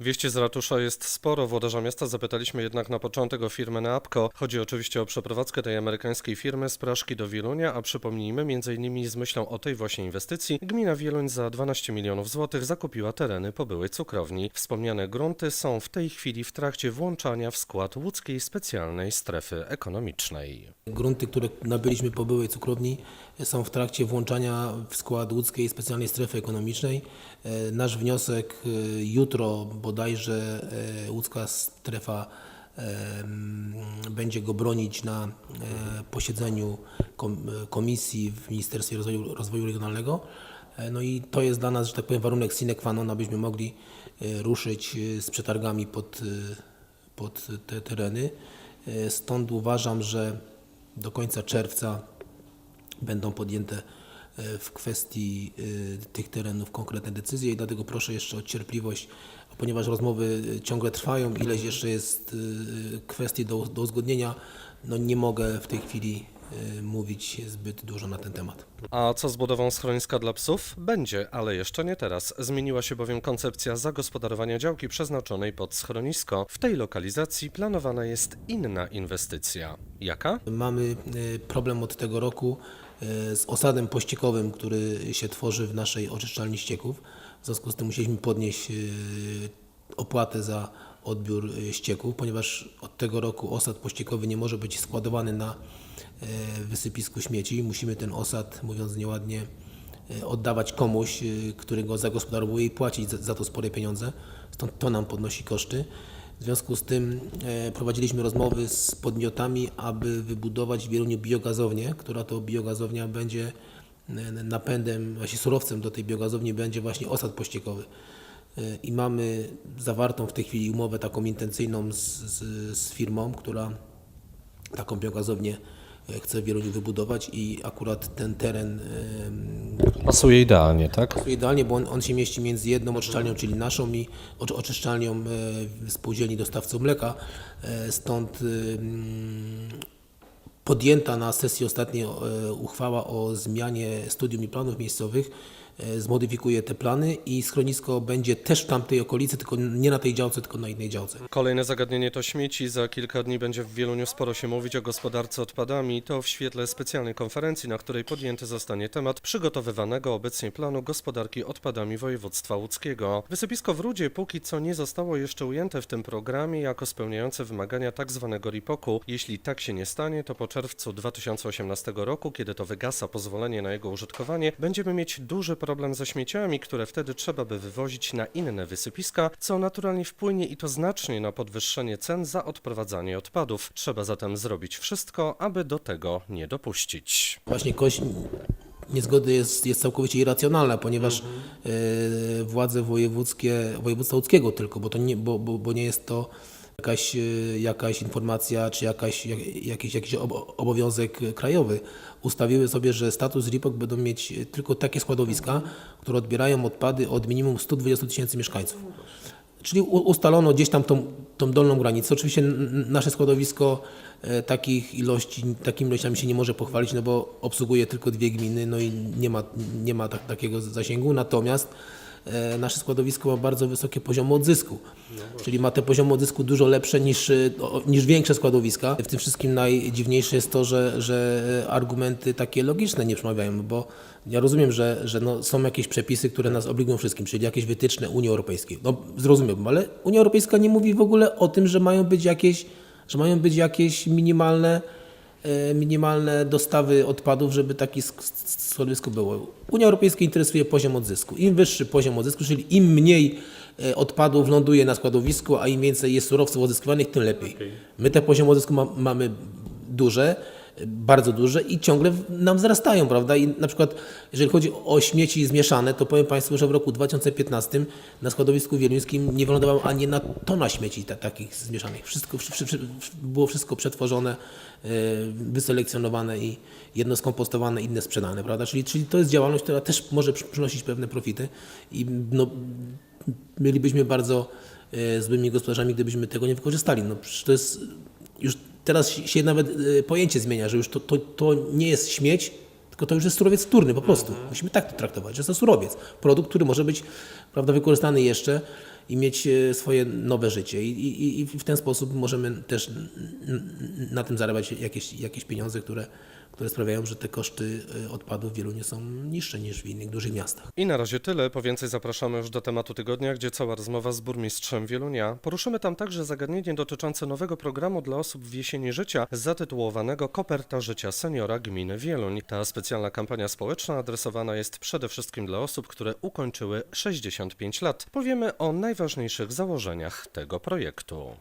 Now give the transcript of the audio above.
Wieści z ratusza jest sporo. Włodarza miasta zapytaliśmy jednak na początek o firmę Neapco. Chodzi oczywiście o przeprowadzkę tej amerykańskiej firmy z Praszki do Wielunia, a przypomnijmy, innymi z myślą o tej właśnie inwestycji, gmina Wieluń za 12 milionów złotych zakupiła tereny po byłej cukrowni. Wspomniane grunty są w tej chwili w trakcie włączania w skład łódzkiej specjalnej strefy ekonomicznej. Grunty, które nabyliśmy po byłej cukrowni są w trakcie włączania w skład łódzkiej specjalnej strefy ekonomicznej. E, Nasz wniosek e, jutro bodajże e, łódzka strefa em, będzie go bronić na e, posiedzeniu kom- e, komisji w Ministerstwie Rozwoju, Rozwoju Regionalnego. E, No i to jest dla nas, że tak powiem, warunek sine qua non, abyśmy mogli e, ruszyć e, z przetargami pod, e, pod te tereny. E, Stąd uważam, że do końca czerwca będą podjęte e, w kwestii e, tych terenów konkretne decyzje i dlatego proszę jeszcze o cierpliwość, ponieważ rozmowy e, ciągle trwają, ileś jeszcze jest e, kwestii do, do uzgodnienia, no nie mogę w tej chwili e, mówić zbyt dużo na ten temat. A co z budową schroniska dla psów? Będzie, ale jeszcze nie teraz. Zmieniła się bowiem koncepcja zagospodarowania działki przeznaczonej pod schronisko. W tej lokalizacji planowana jest inna inwestycja. Jaka? Mamy e, problem od tego roku e, z osadem pościekowym, który się tworzy w naszej oczyszczalni ścieków. W związku z tym musieliśmy podnieść e, opłatę za odbiór e, ścieków, ponieważ od tego roku osad pościekowy nie może być składowany na e, wysypisku śmieci. Musimy ten osad, mówiąc nieładnie, e, oddawać komuś, e, który go zagospodarowuje i płacić za to spore pieniądze. Stąd to nam podnosi koszty. W związku z tym e, prowadziliśmy rozmowy z podmiotami, aby wybudować w Wieluniu biogazownię, która to biogazownia będzie e, napędem, właśnie surowcem do tej biogazowni będzie właśnie osad pościekowy. E, I mamy zawartą w tej chwili umowę taką intencyjną z, z, z firmą, która taką biogazownię chce w Wieluniu wybudować i akurat ten teren Pasuje idealnie, tak? pasuje idealnie, bo on, on się mieści między jedną oczyszczalnią, czyli naszą i oczy- oczyszczalnią e, spółdzielni dostawców mleka. E, Stąd podjęta na sesji ostatniej uchwała o zmianie studium i planów miejscowych e, zmodyfikuje te plany i schronisko będzie też w tamtej okolicy, tylko nie na tej działce, tylko na innej działce. Kolejne zagadnienie to śmieci. Za kilka dni będzie w Wieluniu sporo się mówić o gospodarce odpadami. To w świetle specjalnej konferencji, na której podjęty zostanie temat przygotowywanego obecnie planu gospodarki odpadami województwa łódzkiego. Wysypisko w Rudzie póki co nie zostało jeszcze ujęte w tym programie jako spełniające wymagania tzw. RIPOK-u. Jeśli tak się nie stanie, to po czerwcu 2018 roku, kiedy to wygasa pozwolenie na jego użytkowanie, będziemy mieć duży problem ze śmieciami, które wtedy trzeba by wywozić na inne wysypiska, co naturalnie wpłynie i to znacznie na podwyższenie cen za odprowadzanie odpadów. Trzeba zatem zrobić wszystko, aby do tego nie dopuścić. Właśnie kość niezgody jest, jest całkowicie irracjonalna, ponieważ e, władze wojewódzkie, województwa łódzkiego tylko, bo, to nie, bo, bo, bo nie jest to jakaś, e, jakaś informacja czy jakaś, jak, jakiś, jakiś ob- obowiązek krajowy, ustawiły sobie, że status RIPOK będą mieć tylko takie składowiska, które odbierają odpady od minimum 120 tysięcy mieszkańców. Czyli ustalono gdzieś tam tą, tą dolną granicę. Oczywiście nasze składowisko e, takich ilości, takimi ilościami się nie może pochwalić, no bo obsługuje tylko dwie gminy, no i nie ma, nie ma tak, takiego zasięgu. Natomiast e, nasze składowisko ma bardzo wysokie poziomy odzysku. Czyli ma te poziomy odzysku dużo lepsze niż, e, niż większe składowiska. W tym wszystkim najdziwniejsze jest to, że, że argumenty takie logiczne nie przemawiają, bo ja rozumiem, że, że no, są jakieś przepisy, które nas obligują wszystkim, czyli jakieś wytyczne Unii Europejskiej. No zrozumiałbym, ale Unia Europejska nie mówi w ogóle o tym, że mają być jakieś, że mają być jakieś minimalne, e, minimalne dostawy odpadów, żeby sk- składowisko było. Unia Europejska interesuje poziom odzysku. Im wyższy poziom odzysku, czyli im mniej e, odpadów ląduje na składowisku, a im więcej jest surowców odzyskiwanych, tym lepiej. My te poziomy odzysku ma, mamy duże, bardzo duże i ciągle nam wzrastają, prawda? I na przykład, jeżeli chodzi o śmieci zmieszane, to powiem Państwu, że w roku 2015 na składowisku wieluńskim nie wylądowało ani jedna tona śmieci ta, takich zmieszanych. Wszystko, wszy, wszy, było wszystko przetworzone, e, wyselekcjonowane i jedno skompostowane, inne sprzedane, prawda? Czyli, czyli to jest działalność, która też może przy- przynosić pewne profity i no, bylibyśmy bardzo e, złymi gospodarzami, gdybyśmy tego nie wykorzystali. No, to jest już teraz się nawet e, pojęcie zmienia, że już to, to, to nie jest śmieć, tylko to już jest surowiec wtórny po prostu. Musimy tak to traktować, że jest to surowiec. Produkt, który może być prawda, wykorzystany jeszcze i mieć e, swoje nowe życie. I, i, I w ten sposób możemy też na tym zarabiać jakieś, jakieś pieniądze, które, które sprawiają, że te koszty e, odpadów w Wieluniu są niższe niż w innych dużych miastach. I na razie tyle. Po więcej zapraszamy już do tematu tygodnia, gdzie cała rozmowa z burmistrzem Wielunia. Poruszymy tam także zagadnienie dotyczące nowego programu dla osób w jesieni życia, zatytułowanego Koperta Życia Seniora Gminy Wieluń. Ta specjalna kampania społeczna adresowana jest przede wszystkim dla osób, które ukończyły 65 lat. Powiemy o najważniejszych założeniach tego projektu.